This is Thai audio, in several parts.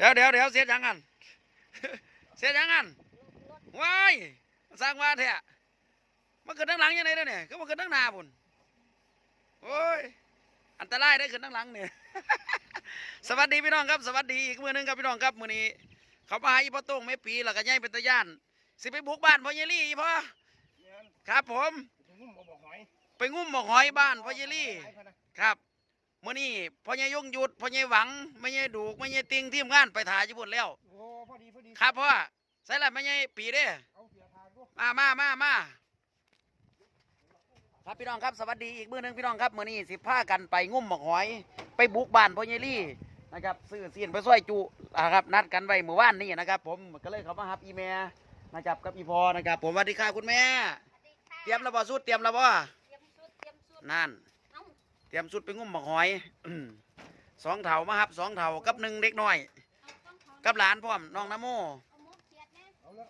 เดี๋ยวเดี๋ยวเดี๋ยวเสียจังกันเสียจังกันว้ายสร้างว่าเถอะมันเกิดทั้งหลังยังไงเด้อเนี่ยก็มันเกิดทั้งหน้าพุ่นโอ้ยอันตรายได้อเกิดทั้งหลังเนี่ยสวัสดีพี่น้องครับสวัสดีอีกมือหนึงครับพี่น้องครับมือนี้ เขามาหาอีพ่อโต้งไม่ปีแล้วก็ย่ายเป็นตะย่านสิไปบุกบ้านพ่อเยลี่อีพ่อครับผมงุ่มบอกหอยไปงุ้มหมอกหอยบ้านพ่อเยลี่ครับ มื่อนี้พ่อใหญ่ยงหยุดพ่อใหญ่หวังไม่ใหญ่ดูกไม่ใหญ่ติงทีมงานไปถ่ายญี่ปุ่นแล้วโอ้พอดีพอดีครับพ่อใส่ละไม่ใหญ่ปีเด้เอาเสียทางก็มามามามาครับพี่น้องครับสวัสดีอีกมื้อหนึงพี่น้องครับมื้อนี้สิพากันไปงุ้มหมอกหอย ไปบุกบ้านพ่อใหญ่ลี่นะครับซื้อเสียนไปซอยจุอ่าครับนัดกันไว้เมื่อวานนี้นะครับ ผมก็เลยเขามาฮับอีเมลนะครับกับอีพอนะครับ ผมสวัสดีค่ะคุณแม่ เตรียมระบอสุดเตรียมระบอเตรียมสุดเตรียมสุดนั่น เอ้าเตรียมสุดไปงุ้มหมอกหอยสองเถามาครับสองเถากับหนึ่งเด็กน้อยเอาต้องขอกับหลานพร้อมน้องนโมเอาหมกเขียดแน่เอาแล้ว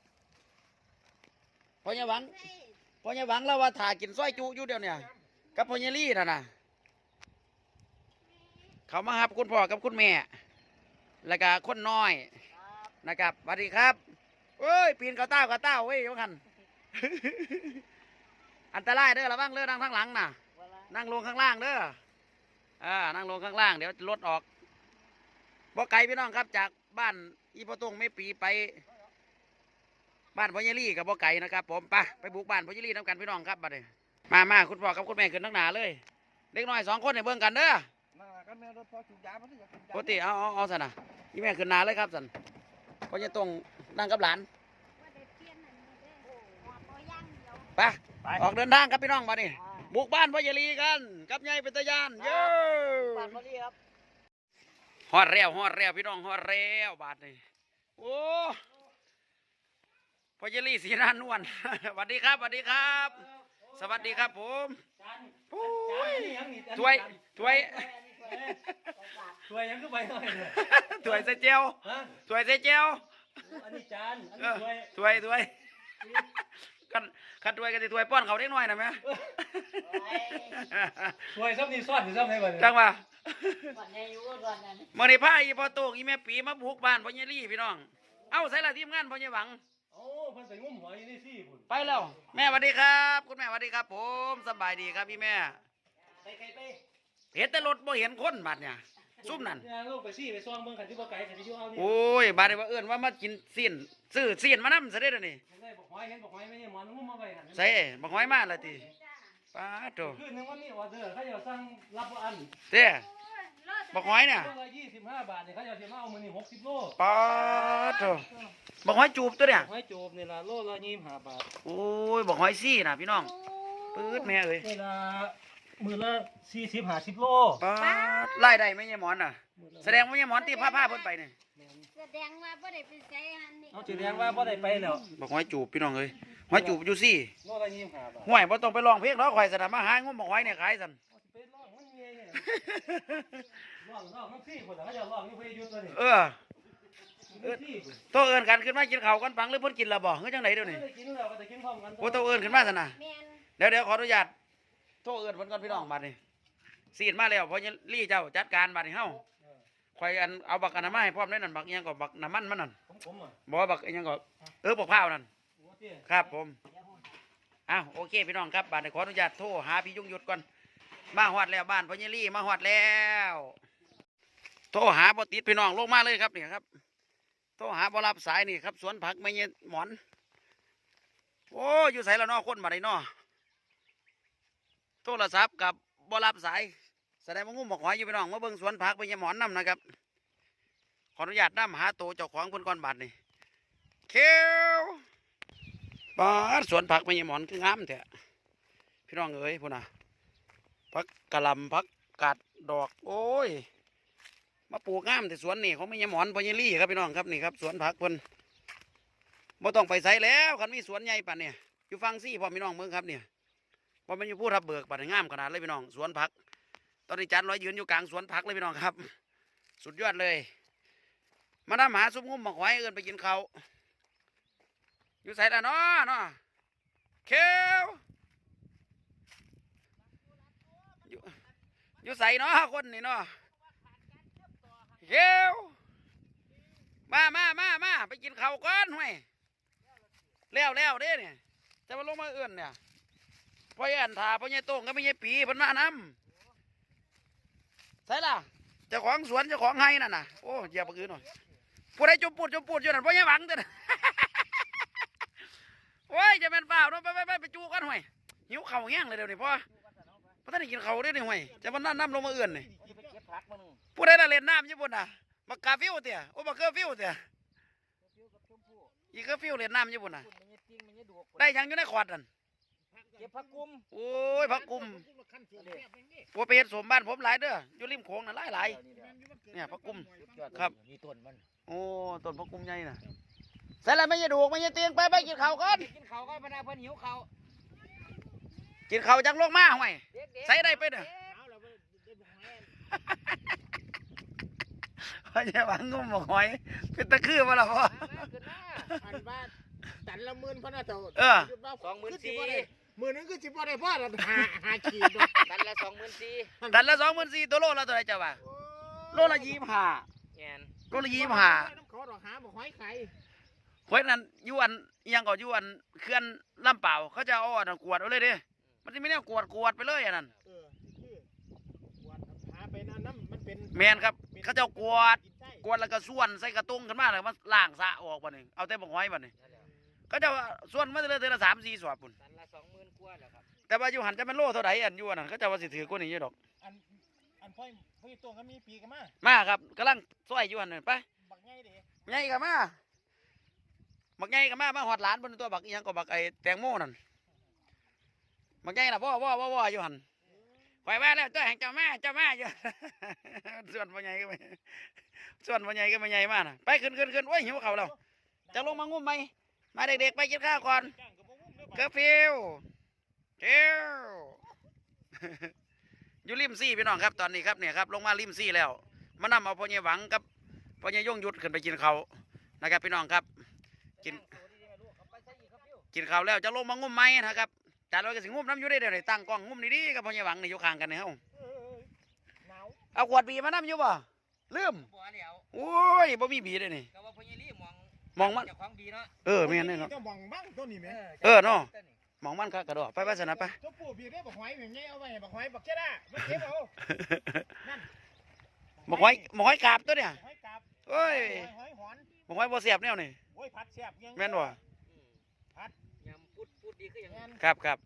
พ่อใหญ่หวังเฮ้ยพ่อใหญ่หวังแล้วว่าถ่ากินซอยจุอยู่เดียวเนี่ยกับพ่อใหญ่ลี่น่ะนะเขามาครับคุณพ่อกับคุณแม่ แล้วก็คนน้อยนะครับสวัสดีครับเอ้ยปีนเขาเต้าเขาเต้าเว้ยยกคันอันตรายเด้อระวังเด้อนั่งข้างหลังน่ะ นั่งลงข้างล่างเด้ออ่านั่งลงข้างล่างเดี๋ยวรถออกบ่ไกลพี่น้องครับจากบ้านอีพอตงไม่ปีไป บ้านพ่อเยลี่กับบ่ไก่นะครับ ผมไปไปบุกบ้านพ่อเยลี่น้ำกันพี่น้องครับบัดนี้มามาคุณพ่อกับคุณแม่ขึ้นทั้งหนาเลย เด็กน้อยสองคนเนี่ยเบิ่งกันเด้อมากันแม่รถพอจุยามันอยากกินปกติเอาเอาเอาสันนะยี่แม่ขึ้นหนาเลยครับสันพ่อเยตรงนั่งกับหลานว่าได้เปลี่ยนอันนี้เด้อหัวปอย่างเดียวไปออกเดินทางครับพี่น้องบัดนี้ บุกบ้านพ่อเยลี่กัน กับยายเป็นตะยานเย้บ้านพอดีครับฮอดแล้วฮอดแล้วพี่น้องฮอดแล้วบาดนี้โอ้พ่อเยลี่สีหน้านวลสวัสดีครับสวัสดีครับ สวัสดีครับผมโอ้ยถวยถวยถ้วยยังก็ไปหน่อยเลยถวยใส่เจียวฮะถวยใส่เจียวอันนี้จานอันเอนี้อถ้วยถวยถวย กันกันถวยกันสิถวยป้อนเขาเล็กน้อยนะแม่ถ้วยซ้ำนี่ซ้อนอยู่ซ้ำไหนบ้างจังว่าก่อนในอยู่ก่อนนั้นมื่อนี้พาอีพ่อโตกอีแม่ปีมาบุกบ้านพ่อเยลี่พี่น้อง เอ้าใส่ละทีมงานพ่อเยหวังโอ้เพิ่นไปงุ้มหอยอยู่นี่สิพุ่นไปแล้วแม่สวัสดีครับ คุณแม่สวัสดีครับ ผมสบายดีครับพี่แม่ไปไกลไปเห็นแต่รถบ่เห็นคนบัดเนี่ย ซุ่มนั่นย่างลูกไปสิไปซ่องเบิ่งขันที่บ่ไกลขันที่อยู่เอานี่โอ้ยบาดนี้ว่าเอิ้นว่ามากินเสียนซื้อเสียนมานำซะเด้อนี่ได้บอกหอยเห็นบอกหอยไม่ใช่หมอนงุ้มมาไว้หั่นใส่บักหอยมาละติป้าดโตคืนนึงว่ามีออเดอร์เขาจะสั่งรับบ่อันเด้โอ้ยรอดบักหอยเนี่ยโลละ25 บาทนี่เขาจะสิมาเอามื้อนี้60โลป้าดโตบักหอยจูบตัวเนี่ยหอยโจบนี่ล่ะโลละ25บาทโอ้ยบักหอยซี่น่ะพี่น้องปื๊ดแม่เอ้ยนี่ล่ะ มื้อละ40 50โลป้าดไล่ได้ไหมยายหมอนน่ะ แสดงว่ายายหมอนที่พาพาเพิ่นไปนี่แสดงว่าบ่ได้ไปใช้อันนี้เอาสิเรียงว่าบ่ได้ไปแล้วบักหอยจูบพี่น้องเอ้ยหอยจูบอยู่ซี่โลละ25บาทห่วยบ่ต้องไปร้องเพลงเนาะข่อยสนามมาหางมบักหอยเนี่ยขายซั่นไปลองมันมีเนี่ยลองลองทั้งสี่คนแต่เขาจะลองนี่เพื่อยุดตัวนี่เออมีสี่คนโตเอิ้นกันขึ้นมากินข้าวกันปังหรือเพิ่นกินและบ่เฮ้ยจังไดเดี๋ยวนี้ไม่ได้กินแล้วก็จะกินพร้อมกันโอ้โตเอิ้นขึ้นมาซั่นน่ะแม่นเดี๋ยวเดี๋ยวขออนุญาต โทรเอิ้นเพิ่นก่อนพี่น้องบัดนี้ซีดมาแล้วพอลี่เจ้าจัดการบัดนี้เฮาข่อยอันเอาบักอันนั้นมาให้พร้อมได้นั่นบักอิหยังก็บักน้ำมันมันนั่นผมผมอะบ่ว่าบักอิหยังก็เออบักพร้าวนั่นโอ้เตี้ยครับผมอ้าวโอเคพี่น้องครับบัดนี้ขออนุญาตโทรหาพี่ยุงหยุดก่อนมาฮอดแล้วบ้านพ่อเยลี่มาฮอดแล้ว โทรหาบ่ติดพี่น้องลงมาเลยครับนี่ครับ โทรหาบ่รับสายนี่ครับ สวนผักไม่เงี้ยหมอน โอ้อยู่ไสแล้วเนาะคนบัดนี้เนาะ โทรศัพท์กับบ่รับสายแสดงว่างุ่มบอกหอยอยู่พี่น้องมาเบิ่งสวนผักไปยหมอนนํนะครับ ขออนุญาตนํหาโตเจ้าของเพิ่นก่อนบัดนี่เขียวปาดสวนผักไปยหมอนคืองามแท้พี่น้องเอ้ยพุ่นน่ะผักกะหล่ำผักกาดดอก โอ้ย มาปลูกงามแต่สวนนี่เของแม่ยหมอนพญลี่ครับพี่น้องครับนี่ครับสวนผักเพิ่นบ่ต้องไปไสแล้วคันมีสวนใหญ่ปานเนี่ยอยู่ฟังซี่พ่อพี่น้องเมืองครับเนี่ย ว่ามันอยู่ผู้รับเบิกปานนี้งามขนาดเลยพี่น้อง สวนผัก ตอนนี้จันร้อยยืนอยู่กลางสวนผักเลยพี่น้องครับ สุดยอดเลย มาดามหาซุ้มงุ้มหมกหอยเอินไปกินเขาอยู่ใส่ละเนาะเนาะเขียวอยู่อยู่ใส่เนาะคนนี่เนาะเขียวข้าวก่อนห่วยแล้วแล้วเด้เนี่ยจะมาลงมาเอื้อนเนี่ย พ่อยันถาพ่อใหญ่โต้งก็ไม่ใช่ปีพิ่นมาน้ำใช่ล่ะเจ้าของสวนเจ้าของไห้นั่นน่ะโอ้เหยียบปากอื่นหน่อยผู้ใดจุบปูดจุบปูดอยู่นั่นพ่อใหญ่หวังเด้อน่โอ้ยจะเป็นเปล่าเนาะไปไปไปไปจูกันห่วยหิวเข่าแห้งเลยเดี๋ยวนี้พ่อพ่อท่านกินเข่าได้อนี่ห่วยจะมานั่นน้ำลงมาเอื้อนนี่ที่ไปเก็บผักมาหนึ่งผู้ใดละเล่นน้ำญี่ปุ่นน่ะบักกาฟิวเตี่ยโอ้บักเกอร์ฟิวเตี่ยอีกเกอร์ฟิวเล่นน้ำญี่ปุ่นน่ะคุณมันยังติ้งมันยังดูได้ยังอยู่ในขวดนั่น เก็บผักกุ้มโอ้ยพักกุมโอ้ไปเฮ็ดสมบ้านผมหลายเด้ออยู่ริมโขงน่ะหลายหลาย เนี่ยพักกุม ครับนี่ต้นมันโอ้ต้นพักกุมใหญ่น่ะใส่ละไม่ยดูกไม่ยเตียงไปไปกินข้าวก่อนกินข้าวก็พนาเพิ่นหิวข้าวกินข้าวจังลงมาห่วย เด็กๆใส่ได้ไปเด้อเอาแล้วไปได้บอกให้พ่อจะหวังงมบอกหอยเป็นตะคือมาแล้วพ่อ มามาขึ้นมาอันว่าตันละหมื่นพ่อน่ะเจ้าเออ สองหมื่นสี่ห มื่นนึงคือสิบ่ได้พ่อละหาหาขีดดอกตันละสองหมื่นสี่ตันละสองหมื่นสี่ตัวโลละตัวไหนเจ้าว่าโลละยี่สิบห้าแง่นโลละยี่สิบห้าน้ำเขาดอกหาบ่หอยไข่เพราะนั้นอยวนอิหยังก็อยวนเคลื่อนลำเปล่าเขาจะเอาอันนั้นกวดเอาเลยเด้มันจะไม่ได้กวดกวดไปเลยอันนั้นเออคือกวดหาไปนั่นน้ำมันเป็นแมนครับเขาจะเอากวดกินได้กวดแล้วก็ส่วนใส่กระตุ้งขึ้นมาแล้วมันล้างสระออกบ่นี่เอาแต่บักหอยบ่นี่ ก็จะว่าส่วนมาเดือนละสามสี่สอบปุ่นตันละสองหมื่นกว่าแล้วครับ แต่ว่าอยู่หันจะเป็นโลเท่าไหร่อันอยู่อันนั้นเขาจะว่าสิถือกว่านี้อยู่ดอก อันอันพ่อพ่อตวงก็มีปีกันมามาครับกำลังซอยอยู่อันนั้นไปบักใหญ่เด้ใหญ่กับมาบักใหญ่กับมามาหอดหลานบนตัวบักอิหยังก็บักไอ้แตงโมนั่นบักใหญ่น่ะพ่อพ่อพ่อพ่ออยู่หันปล่อยมาแล้วเจ้าแห่งเจ้ามาเจ้ามาอยู่ ส่วนพ่อใหญ่ก็ไม่ส่วนพ่อใหญ่ก็ไม่ใหญ่มากนะไปขึ้นขึ้นขึ้นโอ้ยหิวเขาวแล้วจะลงมางุ้มไหม มาเด็กๆไปกินข้าวก่อนจ้างก็บ่งุ้มเด้อเคอร์ฟิวเทียวอยู่ริมซี่พี่น้องครับตอนนี้ครับเนี่ยครับลงมาริมซี่แล้ว มานำเอาพ่อใหญ่หวังกับพ่อใหญ่ยงยุดขึ้นไปกินเขาวนะครับพี่น้องครับ กิน กินข้าวแล้วจะลงมางุ้มไม้นะครับจานเราก็สิงุ้มน้ำอยู่ได้เดี๋ยวนี้ตั้งกล้องงุ้มดีๆกับพ่อใหญ่หวังนี่อยู่ข้างกันเนี่ยเฮาเออหนาวเอาขวดบีมาน้ำอยู่บ่ลืมบัวเดียวโอ้ยบ่มีบีเลยนี่ก็ว่าพญาลี มองมองมัน เจ้าของดีเนาะเออแม่นแน่เนาะเจ้าบังบ้างตัวนี้แม่เออเนาะ มองมันคักกระโดดไปไปสนะไป เจ้าปู่พี่ได้บักหอยแม่งไงเอาไว้ให้บักหอยบักเจ้าด้ามาเก็บเอานั่นบอกไว้บอกไว้กราบตัวเนี่ยหอยกาบเอ้ยหอยหอนบอกไว้บ่เสียบแนวนี่โอ้ยผัดแซ่บยังแม่นบ่ยำพูดพูดดีคืออย่างแม่นั้นนครับครับ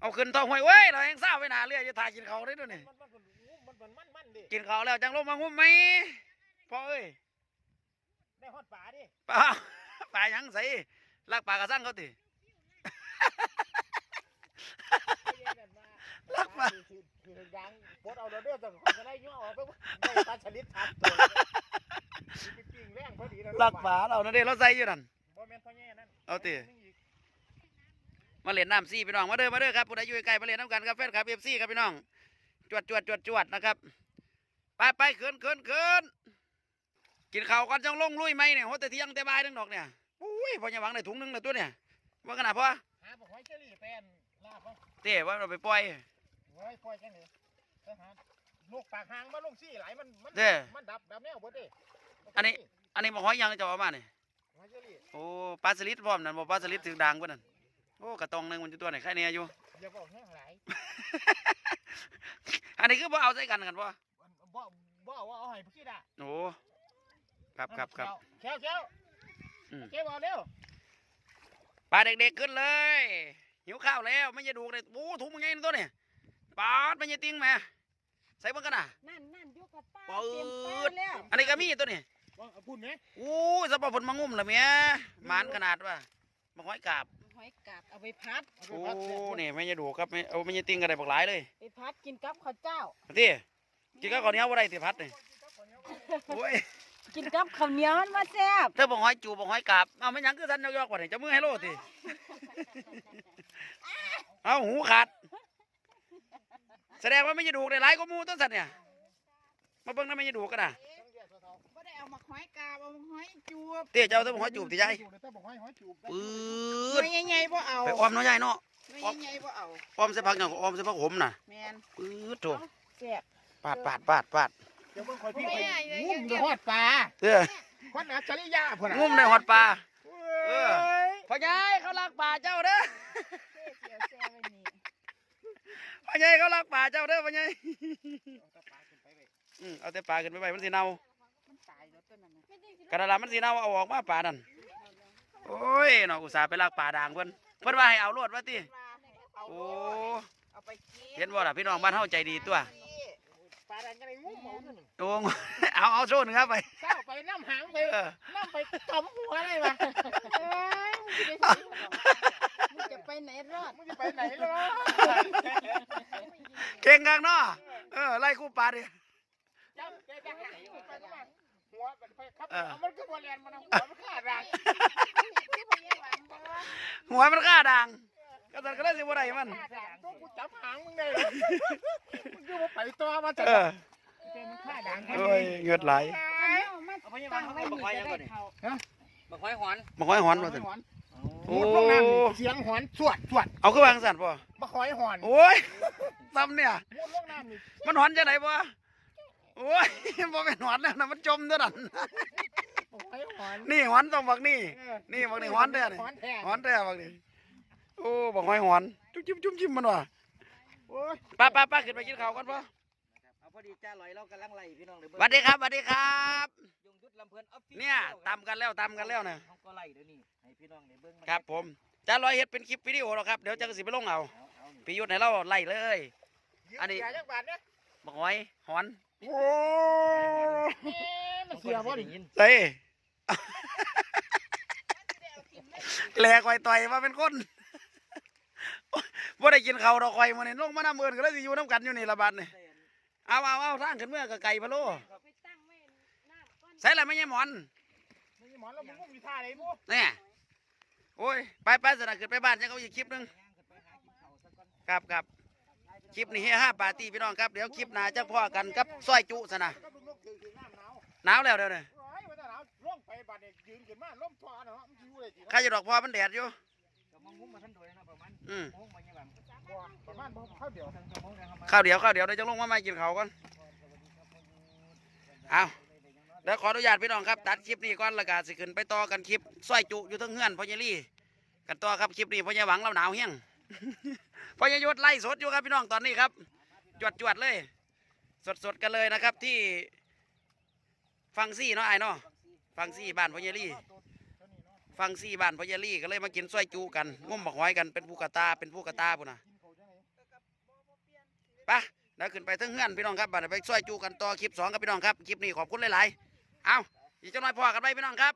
เอาขึ้นท้องห้วยเว้ยเราเองเศร้าไปหนาเรือจะถ่ายกินเขาวได้ด้วยนี่มันมันมันมันมันมันมันดิกินเขาวแล้วจังลงมางุ้มไหมพ่อเอ้ย ได้ฮอดป่าดิปลาปลาหยังใส่ลักปลากระสั่งเขาติรักป่ะคือคือยังปดเอาเด้อเด้อจังจะได้ย่อออกไปได้ปลาชนิดทัดตัวสิปิ้งแรงพอดีนะลักปลาเรานั่นเด้เราใส่อยู่นั่นบ่แม่นพ่อแย่นั่นเอาติมาเล่นน้ำซี่พี่น้องมาเด้อมาเด้อครับผู้ใดอยู่ใกล้ๆมาเล่นน้ำกันครับแฟนคลับเอฟซีครับพี่น้องจวดจวดจวดจวดนะครับ ไปไปเขินเขินเขิน กินข้าวก่อนจังลงลุยไหมเนี่ยโหแต่เที่ยงแต่บ่ายนึงดอกเนี่ยอุ้ยพอจะหวังได้ถุงหนึงแล้วตัวเนี่ยว่าขนาดพอหาบ่หอยเชอรี่แป้นลาบบ่เต้ว่าเราไปปล่อยโอ้ยปล่อยจังเลยไปหาลูกปากหางมาลงซี่หลายมันมันเด้มันดับดับแนวเบิดเด้อันนี้อันนี้บอกหอยยังจะเอามาเนี่ยหอยเชอรี่โอ้ปลาสลิดพร้อมนั่นบอกปลาสลิดถึงดังกว่านั่นโอ้กระตองหนึงมันจะตัวไหนแค่เนี้อยู่อย่าบอกแห้งหลายอันนี้คือบ่เอาใส่กันกันบ่บ่บ่เอาว่าเอาให้พี่คิดอะโอ้ ครับครับครับแก้วแก้วอืมแก้วเอาเร็วปลาเด็กๆขึ้นเลย หิวข้าวแล้วไม่จะดูเลยโอ้ถุงมันไงนี่ตัวเนี่ยปาดไม่จะติ้งแม่ใส่เบิ่งกันนะนั่นนั่นอยู่กับป้าปื๊เตรียมป้าดแล้วอันนี้ก็มีตัวนี้ว่าเอาพูดไหมอู้สปอร์ตผลมางุ่มละเมียหมานขนาดว่ามาห้อยกาบหอยกาบเอาไปพัดเอาไปโอ้พัดเสร็จนี่ไม่จะดูครับไม่เอาไม่จะติ้งกันได้บักหลายเลยไปพัดกินกับข้าวเจ้าที่กินข้าวก่อนนี้ว่าไรติพัดนี่โอ้ย กินกับข้าวเหนียวมันมาแซ่บเธอบอกห้อยจูบอกห้อยกาบเอาไม่หยังคือสันยอกๆกว่านี่จะมือให้โลติเอาหูขาด แสดงว่าไม่จะดูได้หลายก็มูต้นสัตว์เนี่ย มาเบิ่งนะไม่จะดูกันนะบ่ได้เอามาหอยกาบเอามาหอยจูบเตี้ยเจ้าต้องบอกห้อยจูบติยายแต่บอกให้หอยจูบปื๊ดไม่ใหญ่ๆบ่เอาไปออมเน้อยใหญ่เนาะไม่ใหญ่ๆบ่เอาออมใส่ผักอย่างก็ออมใส่ผักขมน่ะแม่นปื๊ดโถแซ่บปาดปาดปาดปาดเดี๋ยวเบิ่งคอยพี่ไม่คอยใหญ่เลยงุ้มเดี๋ยวฮอดปลาเด้อคนอัจฉริยะพุ่นน่ะงุ่มในหอดปลาเอเอออพ่อใหญ่เขาลักป่าเจ้าเด้อเสียวแซ่ไว้นี่พ่อใหญ่เขาลักป่าเจ้าเด้อพ่อใหญ่อืมเอาแต่ปลาขึ้นไปไว้มันสิเน่ามันตายแล้วตัวนั้นน่ะกระดาษมันสีเน่าเอาออกมาป่านั่นโอ้ยน้องอุตส่าห์ไปลากป่าด่างเพิ่นเพิ่นว่าให้เอาโลดว่าติเอาโอ้เอาไปกินเห็นบ่ล่ะพี่น้องบ้านเฮาใจดีตัว ปลาแดงก็ได้งุ้มเอาอยู่นั่นโอ้เอาเอาโซนครับไปเช้าไปน้ำหางไปเออ น้ำไปกำหัวเลยวะเอ้ยมึงจะไปไหนมึงจะไปไหนรอดมึงจะไปไหนล่ะเก่งกังเนาะเออไล่คู่ป่าดิจับแกจะหางไปข้างหลังหัวมันไปครับเออ เอามันก็บอลแลนมันเอาหัวมันขาดรังที่พ่อใหญ่หวังบ่หัวมันฆ่าด่าง ก็สั่นก็ได้สิบ่ได้มันขาดรังตัวกูจับหางมึงเลยมึงคือว่าไปตัวมาจากเออแกมันฆ่าดังโอ้ยเงือดไหลเอามาเอาพยาบาตั้ลงเขาไว้ไปบักนี่หอยจะยังได้ก่อนนี่เขาบักหอยหอนมาห้อยหอนหว่าซั่นอนโอ้มุดลงน้ำนี่เสียงหอนสวดสวดเอาคือวางสั่นบ่มาคอยหอน โอ้ยซ้ำเนี่ยมุดลงน้ำนี่มันหอนจังไดบ่โอ้ยบ่แม่นหอนแล้วนะมันจมเท่านั้นมาคอยหอนนี่หอนต้องบักนี่เออนี่บักนี่หอนแท้นี่หอนแท้หอนแท้บักนี่ โอ้บักหอยหอนจุ๊บจิ้มจุ๊บจิ้มมันว่ะโอ้ยป้าป้าป้าขึ้นไปกินข้าวก่อนป่ะเอาพอดีจ้าลอยเรากำลังไล่พี่น้องเลยสวัสดีครับสวัสดีครับ ยงยุทธลำเพลินออฟฟิศเนี่ยตำกันแล้วตำกันแล้วเนี่ยเขาก็ไล่เดี๋ยวนี้ให้พี่น้องได้เบิ่งครับผมจะร้อยเฮ็ดเป็นคลิปวิดีโอหรอกครับเดี๋ยวจะสิไปลงเอาเอาเอานี่พี่ยุทธให้เราไล่เลย อันนี้เสียจักบาทเนี่ยบักหอยหอนโอ้ยมันเสียบ่ดิยินเฮ้ยแหลกไว้ต่อยมาเป็นคน ว่าได้กินข้าวดอกไข่มื้อนี้ลงมาน้ำเอินก็เลยสิอยู่น้ำกันอยู่นี่ละบาดนี่เอาเอาเอาทางขึ้นเมื่อกับไก่พะโล้ไปตั้งไว้หน้าก้อนใส่อะไรไม่ใช่หมอนไม่ใช่หมอนแล้วมึงมีท่าอะไรบ่เนี่ยโอ้ยไปไปสนะขึ้นไปบ้านจะเอาอีกคลิปหนึงย่างขึ้นไปหากินข้าวซะก่อนครับครับคลิปนี้เฮห้าปาร์ตี้พี่น้องครับเดี๋ยวคลิปหน้าจะพ่อกันกับซอยจุสนะก็ดูนกถือถือน้ำหนาวหนาวแล้วเดี๋ยวนี้โอ้ยว่าแต่หนาวล่องไปบาดเนี่ยยืนขึ้นมาล้มทอเนาะมันสิอยู่เลยสิข้าจะดอกพอมันแดดอยู่ก็ม องมุ้งมาท่านโดยนะประมาณอืมโมงมาเนี่ยบังบ่ประมาณบ่เข้าเดียวทางชั่วโมงนะครับมาข้าวเดี๋ยวข้าวเดี๋ยวเดี๋ยวจะลงมาไม่กินข้าวก่อนเอาเดี๋ยวขออนุญาตพี่น้องครับ ตัดคลิปนี้ก่อนและกาสิขึ้นไปต่อกันคลิปซอยจุอยู่ทั้งเฮือนพ่อเยลี่ กันต่อครับคลิปนี้พ่อเยหวังเราหนาวเฮี้ยงพ่อเยยศไล่สดอยู่ครับพี่น้องตอนนี้ครับจวดจวดๆเลย สดสดๆกันเลยนะครับที่ฟังซี่เนาะไอ้เนาะฟังซี่บ้านพ่อเยลี่ ฟังซี่บ้านพยาลี่ก็เลยมากินซอยจูกันงุ่มบักหอยกันเป็นผู้กระตาเป็นผู้กระตาปุ่นนะไปะแล้วขึ้นไปทั้งเฮือนพี่น้องครับบัดนี้ไปซอยจูกันต่อคลิปสองกับพี่น้องครับคลิปนี้ขอบคุณหลายๆเอาอีกเจ้าน้อยพอกันไปพี่น้องครับ